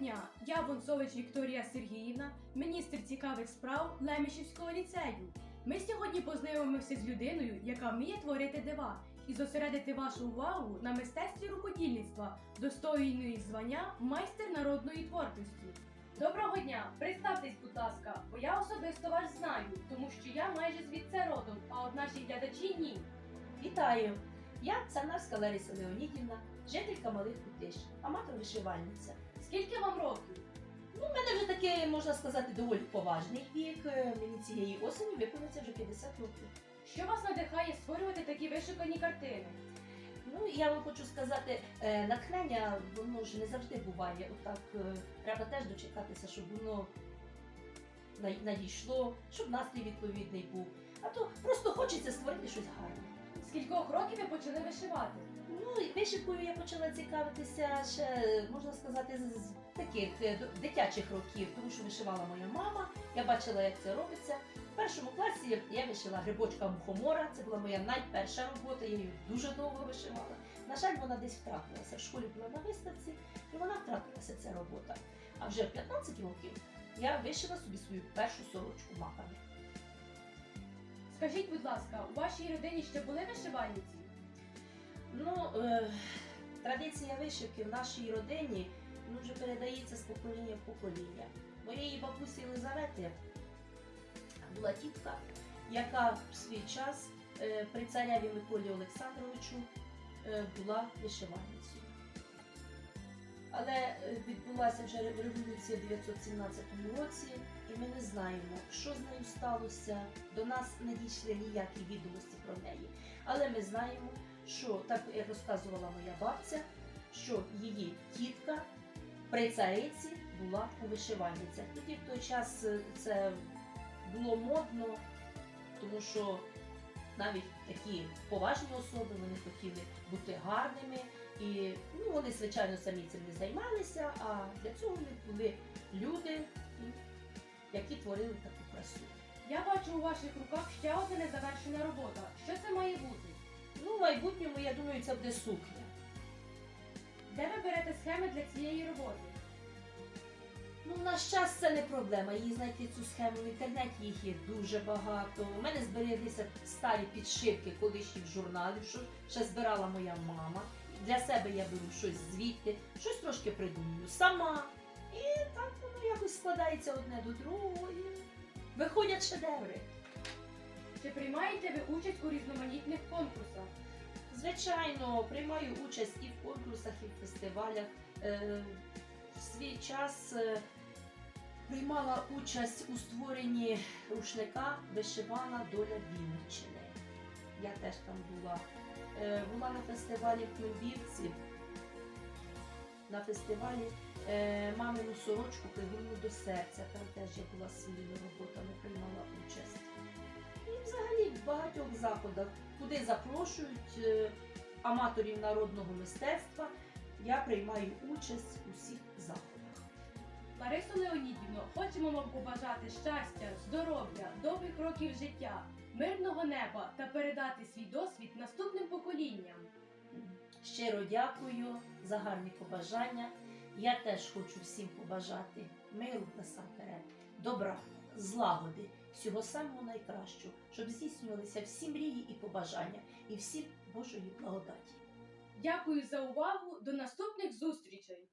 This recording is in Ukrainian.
дня! Я Вонцович Вікторія Сергіївна, міністр цікавих справ Лемішівського ліцею. Ми сьогодні познайомимося з людиною, яка вміє творити дива і зосередити вашу увагу на мистецтві рукодільництва, достойної звання майстер народної творчості. Доброго дня! Представтесь, будь ласка, бо я особисто вас знаю, тому що я майже звідси родом, а от наші глядачі ні. Вітаю! Я Царнавська Лариса Леонідівна, жителька Малих Кутиш, аматор-вишивальниця. Скільки вам років? Ну, у мене вже таке, можна сказати, доволі поважний вік. Е, Мені цієї осені виповниться вже 50 років. Що вас надихає створювати такі вишукані картини? Ну, я вам хочу сказати, е, натхнення воно ж не завжди буває. Отак е, треба теж дочекатися, щоб воно надійшло, щоб настрій відповідний був. А то просто хочеться створити щось гарне. З кількох років ви почали вишивати? Ну, і вишивкою я почала цікавитися ще, можна сказати, з таких е, дитячих років, тому що вишивала моя мама. Я бачила, як це робиться. В першому класі я вишила грибочка мухомора. Це була моя найперша робота, я її дуже довго вишивала. На жаль, вона десь втратилася. В школі була на виставці, і вона втратилася ця робота. А вже в 15 років я вишила собі свою першу сорочку маками. Скажіть, будь ласка, у вашій родині ще були вишивальниці? Ну, е, традиція вишивки в нашій родині ну, вже передається з покоління в покоління. Моєї бабусі Єлизавети була тітка, яка в свій час е, при цареві Миколі Олександровичу е, була вишивальницею. Але е, відбулася вже революція в 917 році, і ми не знаємо, що з нею сталося. До нас не дійшли ніякі відомості про неї. Але ми знаємо, що так як розказувала моя бабця, що її тітка при цариці була у вишивальницях. Тоді в той час е, це було модно, тому що навіть такі поважні особи вони хотіли бути гарними. І ну, вони, звичайно, самі цим не займалися, а для цього були люди, які творили таку красу. Я бачу у ваших руках ще одна незавершена робота. Що це має бути? Ну, в майбутньому, я думаю, це буде сукня. Де ви берете схеми для цієї роботи? Ну, в наш час це не проблема. Її знайти цю схему в інтернеті їх є дуже багато. У мене збереглися старі підшивки колишніх журналів, що ще збирала моя мама. Для себе я беру щось звідти, щось трошки придумую сама. І так воно якось складається одне до другого виходять шедеври. Чи приймаєте ви участь у різноманітних конкурсах? Звичайно, приймаю участь і в конкурсах, і в фестивалях. Е, В свій час е, приймала участь у створенні рушника Вишивана доля Вінниччини. Я теж там була. Е, Була на фестивалі в Київці. На фестивалі мамину сорочку пригорну до серця. Там теж я була своїми роботами, приймала участь. Взагалі в багатьох заходах, куди запрошують е, аматорів народного мистецтва, я приймаю участь у всіх заходах. Ларисо Леонідівно, хочемо вам побажати щастя, здоров'я, довгих років життя, мирного неба та передати свій досвід наступним поколінням. Щиро дякую за гарні побажання. Я теж хочу всім побажати миру насамперед, добра, злагоди, всього самого найкращого, щоб здійснювалися всі мрії і побажання, і всі Божої благодаті. Дякую за увагу. До наступних зустрічей!